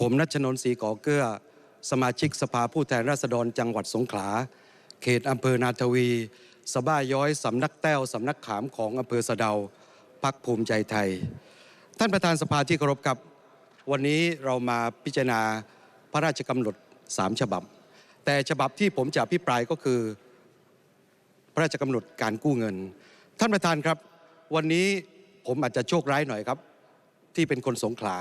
ผมนัชนนท์ศรีก่อเกื้อ สมาชิกสภาผู้แทนราษฎรจังหวัดสงขลา เขตอำเภอนาทวี สบ้าย้อยสำนักแต้วสำนักขามของอำเภอสะเดาพักภูมิใจไทย ท่านประธานสภาที่เคารพครับ วันนี้เรามาพิจารณาพระราชกำหนดสามฉบับ แต่ฉบับที่ผมจะอภิปรายก็คือ พระราชกำหนดการกู้เงิน ท่านประธานครับ วันนี้ผมอาจจะโชคร้ายหน่อยครับ ที่เป็นคนสงขลา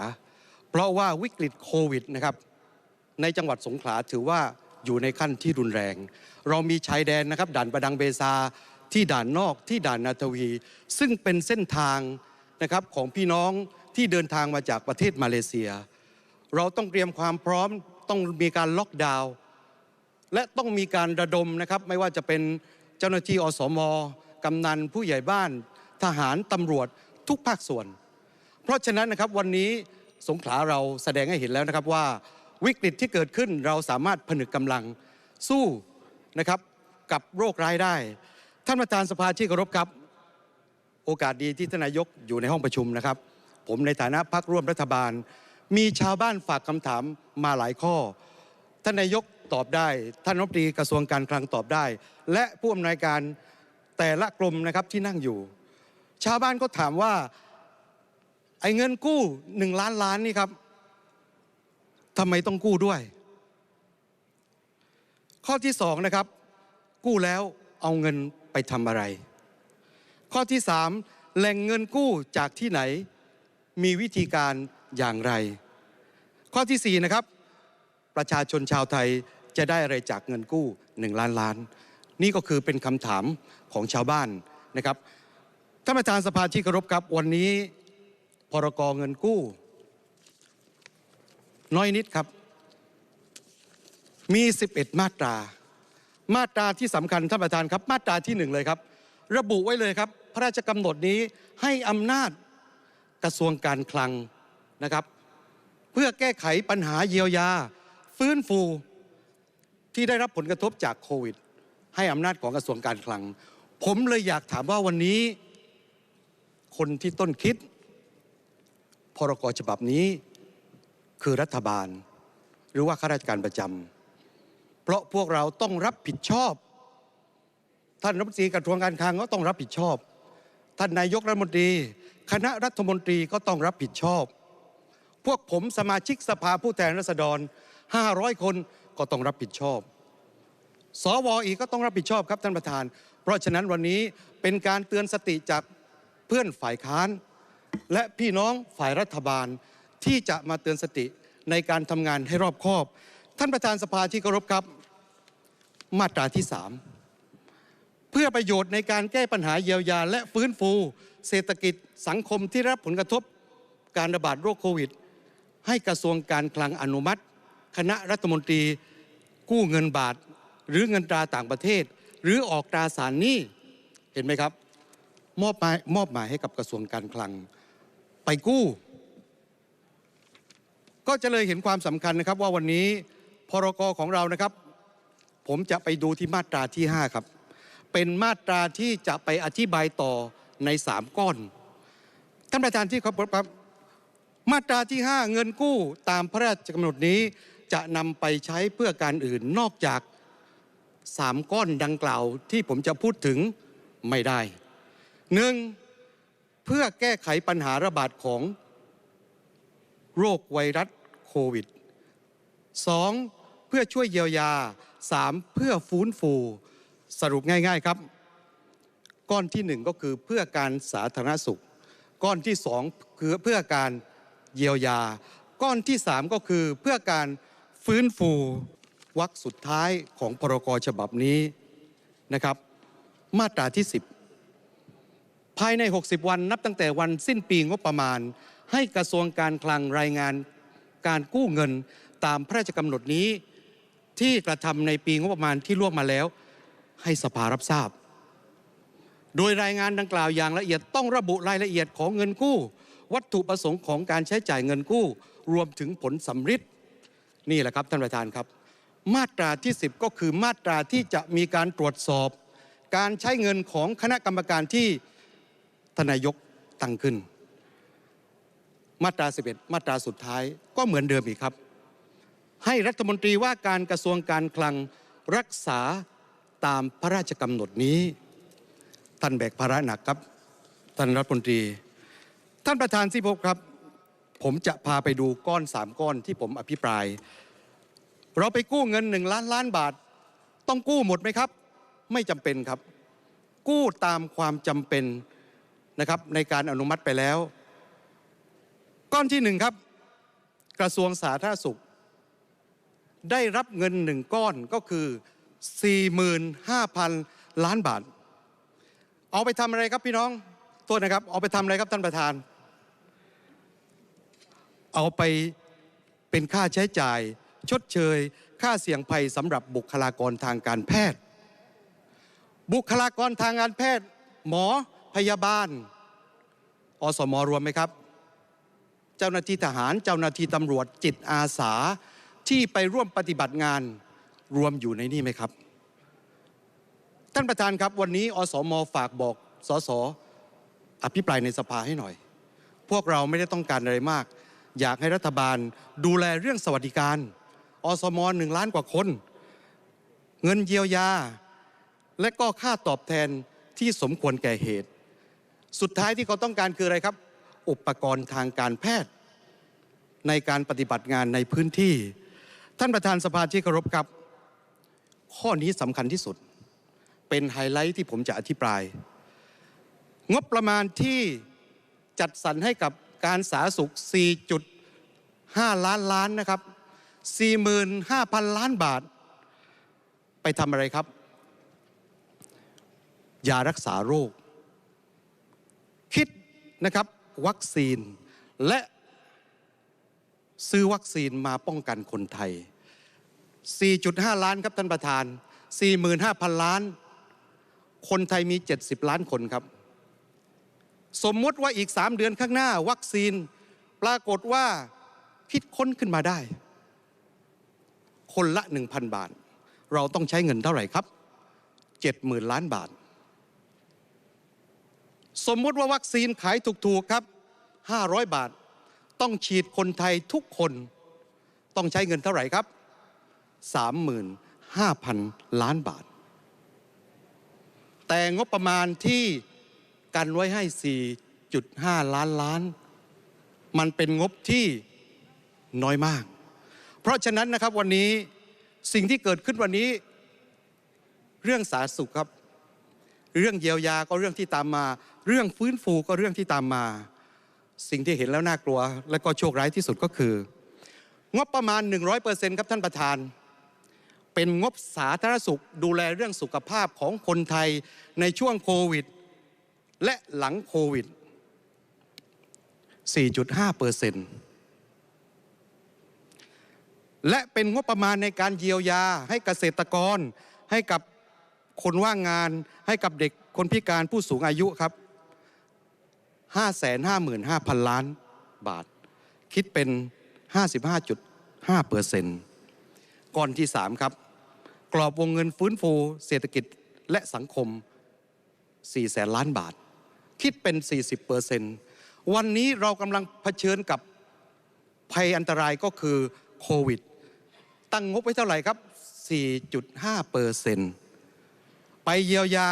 เพราะว่าวิกฤตโควิดนะครับในจังหวัดสงขลาถือว่าอยู่ในขั้นที่รุนแรง เรามีชายแดนนะครับด่านประดังเบซาที่ด่านนอกที่ด่านนาทวี ซึ่งเป็นเส้นทางนะครับของพี่น้องที่เดินทางมาจากประเทศมาเลเซีย เราต้องเตรียมความพร้อมต้องมีการล็อกดาวน์และต้องมีการระดมนะครับไม่ว่าจะเป็นเจ้าหน้าที่อสมกำนันผู้ใหญ่บ้าน ทหารตำรวจทุกภาคส่วน เพราะฉะนั้นนะครับวันนี้ สงขลาเราแสดงให้เห็นแล้วนะครับว่าวิกฤตที่เกิดขึ้นเราสามารถผนึกกำลังสู้นะครับกับโรคร้ายได้ ท่านประธานสภาที่เคารพครับ โอกาสดีที่ท่านนายกอยู่ในห้องประชุมนะครับ ผมในฐานะพักร่วมรัฐบาล มีชาวบ้านฝากคำถามมาหลายข้อ ท่านนายกตอบได้ ท่านรัฐมนตรีกระทรวงการคลังตอบได้ และผู้อำนวยการแต่ละกรมนะครับที่นั่งอยู่ ชาวบ้านก็ถามว่า ไอ้เงินกู้หนึ่งล้านล้านนี่ครับทำไมต้องกู้ด้วย ข้อที่สองนะครับ กู้แล้วเอาเงินไปทำอะไร ข้อที่สามแหล่งเงินกู้จากที่ไหน มีวิธีการอย่างไร ข้อที่สี่นะครับ ประชาชนชาวไทยจะได้อะไรจากเงินกู้หนึ่งล้านล้าน นี่ก็คือเป็นคำถามของชาวบ้านนะครับท่านประธานสภาที่เคารพครับวันนี้ พรกเงินกู้ น้อยนิดครับ มี 11 มาตรา มาตราที่สำคัญท่านประธานครับ มาตราที่หนึ่งเลยครับ ระบุไว้เลยครับ พระราชกำหนดนี้ให้อำนาจกระทรวงการคลังนะครับ เพื่อแก้ไขปัญหาเยียวยา ฟื้นฟูที่ได้รับผลกระทบจากโควิด ให้อำนาจของกระทรวงการคลัง ผมเลยอยากถามว่าวันนี้ คนที่ต้นคิด พรกฉบับนี้คือรัฐบาล หรือว่าข้าราชการประจำเพราะพวกเราต้องรับผิดชอบ ท่านรัฐมนตรีกระทรวงการคลังก็ต้องรับผิดชอบ ท่านนายกรัฐมนตรี คณะรัฐมนตรีก็ต้องรับผิดชอบ พวกผมสมาชิกสภาผู้แทนราษฎร 500 คนก็ต้องรับผิดชอบสวอีกก็ต้องรับผิดชอบครับท่านประธาน เพราะฉะนั้นวันนี้เป็นการเตือนสติจากเพื่อนฝ่ายค้าน และพี่น้องฝ่ายรัฐบาลที่จะมาเตือนสติในการทำงานให้รอบคอบ ท่านประธานสภาที่เคารพครับ มาตราที่ 3 เพื่อประโยชน์ในการแก้ปัญหาเยียวยา และฟื้นฟู เศรษฐกิจสังคมที่รับผลกระทบการระบาดโรคโควิด ให้กระทรวงการคลังอนุมัติ คณะรัฐมนตรีกู้เงินบาท หรือเงินตราต่างประเทศ หรือออกตราสารหนี้เห็นไหมครับมอบหมายมอบหมายให้กับกระทรวงการคลัง ไปกู้ ก็จะเลยเห็นความสำคัญนะครับว่าวันนี้พรกของเรานะครับ ผมจะไปดูที่มาตราที่ 5 ครับ เป็นมาตราที่จะไปอธิบายต่อใน 3 ก้อนท่านประธานที่เคารพครับมาตราที่ 5 เงินกู้ตามพระราชกำหนดนี้จะนำไปใช้เพื่อการอื่นนอกจาก 3 ก้อนดังกล่าวที่ผมจะพูดถึงไม่ได้หนึ่ง เพื่อแก้ไขปัญหาระบาดของโรคไวรัสโควิด 2. เพื่อช่วยเยียวยา 3. เพื่อฟื้นฟูสรุปง่าย ๆครับ ก้อนที่ 1 ก็คือเพื่อการสาธารณสุข ก้อนที่ 2 คือเพื่อการเยียวยา ก้อนที่ 3 ก็คือเพื่อการฟื้นฟูวรรคสุดท้ายของพรกฉบับนี้นะครับ มาตราที่ 10 ภายใน 60 วันนับตั้งแต่วันสิ้นปีงบประมาณ ให้กระทรวงการคลังรายงานการกู้เงินตามพระราชกำหนดนี้ ที่กระทำในปีงบประมาณที่ล่วงมาแล้ว ให้สภารับทราบ โดยรายงานดังกล่าวอย่างละเอียดต้องระบุรายละเอียดของเงินกู้ วัตถุประสงค์ของการใช้จ่ายเงินกู้ รวมถึงผลสำฤทธิ์นี่แหละครับท่านประธานครับ มาตราที่ 10 ก็คือมาตราที่จะมีการตรวจสอบ การใช้เงินของคณะกรรมการที่ ทนนายกตั้งขึ้น มาตรา 11 มาตราสุดท้ายก็เหมือนเดิมอีกครับ ให้รัฐมนตรีว่าการกระทรวงการคลังรักษาตามพระราชกำหนดนี้ ท่านแบกภาระหนักครับ ท่านรัฐมนตรี ท่านประธานที่พบครับ ผมจะพาไปดูก้อนสามก้อนที่ผมอภิปราย เราไปกู้เงินหนึ่งล้านล้านบาท ต้องกู้หมดไหมครับ ไม่จำเป็นครับ กู้ตามความจำเป็น นะครับในการอนุมัติไปแล้ว ก้อนที่หนึ่งครับ กระทรวงสาธารณสุข ได้รับเงินหนึ่งก้อนก็คือ 45,000 ล้านบาท เอาไปทำอะไรครับพี่น้องโทษนะครับ เอาไปทำอะไรครับท่านประธาน เอาไปเป็นค่าใช้จ่าย ชดเชย ค่าเสี่ยงภัยสำหรับบุคลากรทางการแพทย์ บุคลากรทางการแพทย์ หมอ พยาบาล อสมรวมไหมครับ เจ้าหน้าที่ทหารเจ้าหน้าที่ตำรวจจิตอาสาที่ไปร่วมปฏิบัติงานรวมอยู่ในนี่ไหมครับ ท่านประธานครับวันนี้อสมฝากบอกสสอภิปรายในสภาให้หน่อย พวกเราไม่ได้ต้องการอะไรมาก อยากให้รัฐบาลดูแลเรื่องสวัสดิการ อสมหนึ่งล้านกว่าคน เงินเยียวยา และก็ค่าตอบแทนที่สมควรแก่เหตุ สุดท้ายที่เขาต้องการคืออะไรครับ อุปกรณ์ทางการแพทย์ ในการปฏิบัติงานในพื้นที่ ท่านประธานสภาที่เคารพครับ ข้อนี้สำคัญที่สุด เป็นไฮไลท์ที่ผมจะอธิบาย งบประมาณที่จัดสรรให้กับการสาธารณสุข 4.5 ล้านล้านนะครับ 45,000 ล้านบาท ไปทำอะไรครับ ยารักษาโรค นะครับวัคซีน และซื้อวัคซีนมาป้องกันคนไทย 4.5 ล้านครับท่านประธาน 45,000 ล้าน คนไทยมี 70 ล้านคนครับ สมมุติว่าอีก 3 เดือนข้างหน้า วัคซีนปรากฏว่าคิดค้นขึ้นมาได้ คนละ 1,000 บาท เราต้องใช้เงินเท่าไหร่ครับ 70,000 ล้านบาท สมมุติว่าวัคซีนขายถูกๆครับ500 บาท ต้องฉีดคนไทยทุกคนต้องใช้เงินเท่าไหร่ครับ 35,000 ล้านบาท แต่งบประมาณที่กันไว้ให้ 4.5 ล้านล้าน มันเป็นงบที่น้อยมาก เพราะฉะนั้นนะครับวันนี้สิ่งที่เกิดขึ้นวันนี้ เรื่องสาธารณสุขครับ เรื่องเยียวยาก็เรื่องที่ตามมา เรื่องฟื้นฟูก็เรื่องที่ตามมา สิ่งที่เห็นแล้วน่ากลัว และก็โชคร้ายที่สุดก็คือ งบประมาณ 100%ครับท่านประธาน เป็นงบสาธารณสุขดูแลเรื่องสุขภาพของคนไทยในช่วงโควิด และหลังโควิด 4.5เปอร์เซ็นต์และเป็นงบประมาณในการเยียวยาให้เกษตรกรให้กับ คนว่างงานให้กับเด็กคนพิการผู้สูงอายุครับ 555,000 ล้านบาท คิดเป็น 55.5เปอร์เซ็นต์ก่อนที่ 3 ครับ กรอบวงเงินฟื้นฟูเศรษฐกิจและสังคม 4 แสนล้านบาท คิดเป็น 40เปอร์เซ็นต์วันนี้เรากำลังเผชิญกับภัยอันตรายก็คือโควิด ตั้งงบไว้เท่าไหร่ครับ 4.5เปอร์เซ็นต์ ไปเยียวยา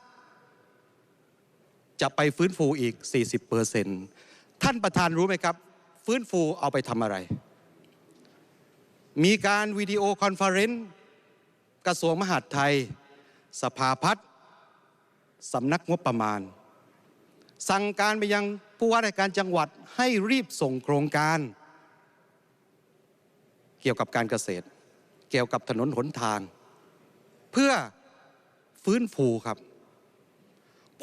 55.5 จะไปฟื้นฟูอีก 40เปอร์เซ็นต์ท่านประธานรู้ไหมครับ ฟื้นฟูเอาไปทำอะไร มีการวิดีโอคอนเฟอเรนซ์กระทรวงมหาดไทย สภาพัฒน์สำนักงบประมาณ สั่งการไปยังผู้ว่าราชการจังหวัดให้รีบส่งโครงการ เกี่ยวกับการเกษตร เกี่ยวกับถนนหนทาง เพื่อฟื้นฟูครับ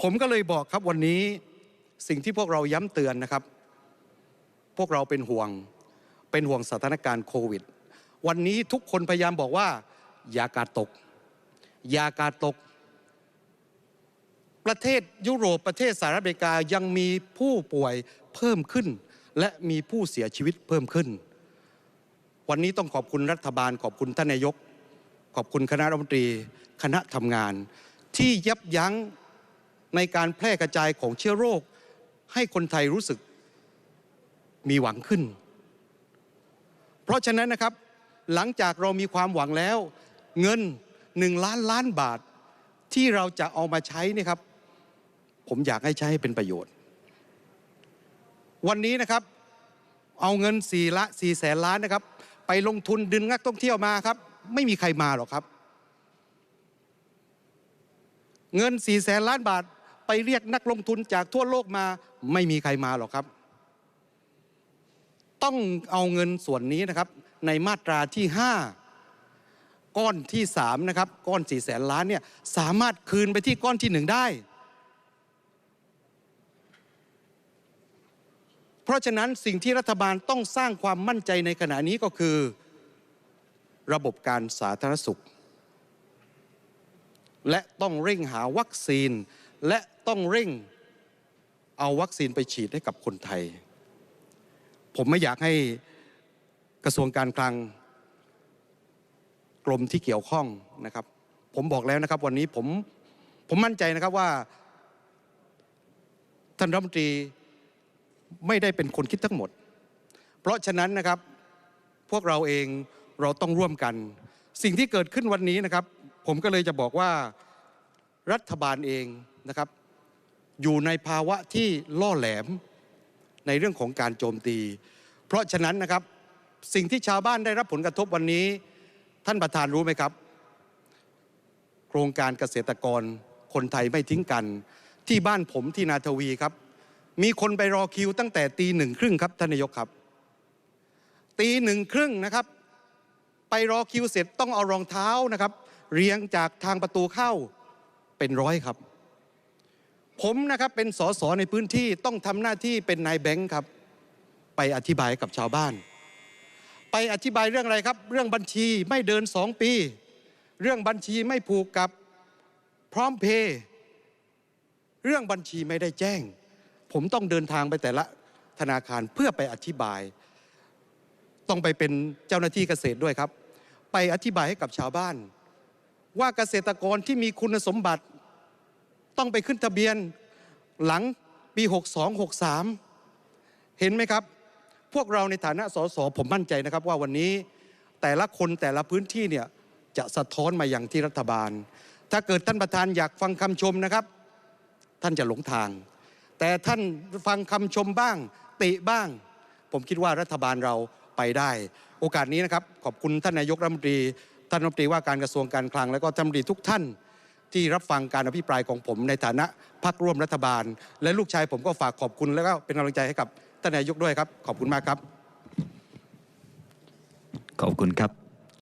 ผมก็เลยบอกครับวันนี้สิ่งที่พวกเราย้ำเตือนนะครับ พวกเราเป็นห่วงเป็นห่วงสถานการณ์โควิด วันนี้ทุกคนพยายามบอกว่า อย่ากาดตก อย่ากาดตก ประเทศยุโรปประเทศสหรัฐอเมริกายังมีผู้ป่วยเพิ่มขึ้น และมีผู้เสียชีวิตเพิ่มขึ้น วันนี้ต้องขอบคุณรัฐบาลขอบคุณท่านนายก ขอบคุณคณะรัฐมนตรีคณะทำงาน ที่ยับยั้งในการแพร่กระจายของเชื้อโรค ให้คนไทยรู้สึกมีหวังขึ้น เพราะฉะนั้นนะครับ หลังจากเรามีความหวังแล้ว เงินหนึ่งล้านล้านบาทที่เราจะเอามาใช้นี่ครับ ผมอยากให้ใช้ให้เป็นประโยชน์ วันนี้นะครับ เอาเงินสี่ละสี่แสนล้านนะครับ ไปลงทุนดึงนักท่องเที่ยวมาครับ ไม่มีใครมาหรอกครับ เงินสี่แสนล้านบาทไปเรียกนักลงทุนจากทั่วโลกมา ไม่มีใครมาหรอกครับ ต้องเอาเงินส่วนนี้นะครับ ในมาตราที่ 5 ก้อนที่3นะครับก้อน4ี่แสนล้านเนี่ยสามารถคืนไปที่ก้อนที่1ได้ เพราะฉะนั้นสิ่งที่รัฐบาลต้องสร้างความมั่นใจในขณะนี้ก็คือ ระบบการสาธารณสุข และต้องเร่งหาวัคซีน และต้องเร่งเอาวัคซีนไปฉีดให้กับคนไทย ผมไม่อยากให้กระทรวงการคลังกรมที่เกี่ยวข้องนะครับ ผมบอกแล้วนะครับวันนี้ผมผมมั่นใจนะครับว่า ท่านรัฐมนตรีไม่ได้เป็นคนคิดทั้งหมด เพราะฉะนั้นนะครับพวกเราเอง เราต้องร่วมกัน สิ่งที่เกิดขึ้นวันนี้นะครับ ผมก็เลยจะบอกว่ารัฐบาลเองนะครับ อยู่ในภาวะที่ล่อแหลมในเรื่องของการโจมตี เพราะฉะนั้นนะครับ สิ่งที่ชาวบ้านได้รับผลกระทบวันนี้ ท่านประธานรู้ไหมครับ โครงการเกษตรกรคนไทยไม่ทิ้งกัน ที่บ้านผมที่นาทวีครับ มีคนไปรอคิวตั้งแต่ตีหนึ่งครึ่งครับท่านนายกครับ ตีหนึ่งครึ่งนะครับ ไปรอคิวเสร็จต้องเอารองเท้านะครับ เรียงจากทางประตูเข้าเป็นร้อยครับ ผมนะครับเป็นสสในพื้นที่ต้องทำหน้าที่เป็นนายแบงค์ครับ ไปอธิบายกับชาวบ้าน ไปอธิบายเรื่องอะไรครับ เรื่องบัญชีไม่เดินสองปี เรื่องบัญชีไม่ผูกกับพร้อมเพย์เรื่องบัญชีไม่ได้แจ้ง ผมต้องเดินทางไปแต่ละธนาคารเพื่อไปอธิบาย ต้องไปเป็นเจ้าหน้าที่เกษตรด้วยครับ ไปอธิบายให้กับชาวบ้าน ว่าเกษตรกรที่มีคุณสมบัติต้องไปขึ้นทะเบียนหลังปี 62 63 เห็นไหมครับ พวกเราในฐานะสสผมมั่นใจนะครับ ว่าวันนี้แต่ละคนแต่ละพื้นที่เนี่ยจะสะท้อนมาอย่างที่รัฐบาล ถ้าเกิดท่านประธานอยากฟังคำชมนะครับ ท่านจะหลงทาง แต่ท่านฟังคำชมบ้าง ติบ้าง ผมคิดว่ารัฐบาลเราไปได้ โอกาสนี้นะครับขอบคุณท่านนายกรัฐมนตรี ท่านรัฐมนตรีว่าการกระทรวงการคลัง และก็ท่านรัฐมนตรีทุกท่านที่รับฟังการอภิปรายของผมในฐานะพักร่วมรัฐบาล และลูกชายผมก็ฝากขอบคุณและก็เป็นกำลังใจให้กับท่านนายกด้วยครับ ขอบคุณมากครับ ขอบคุณครับ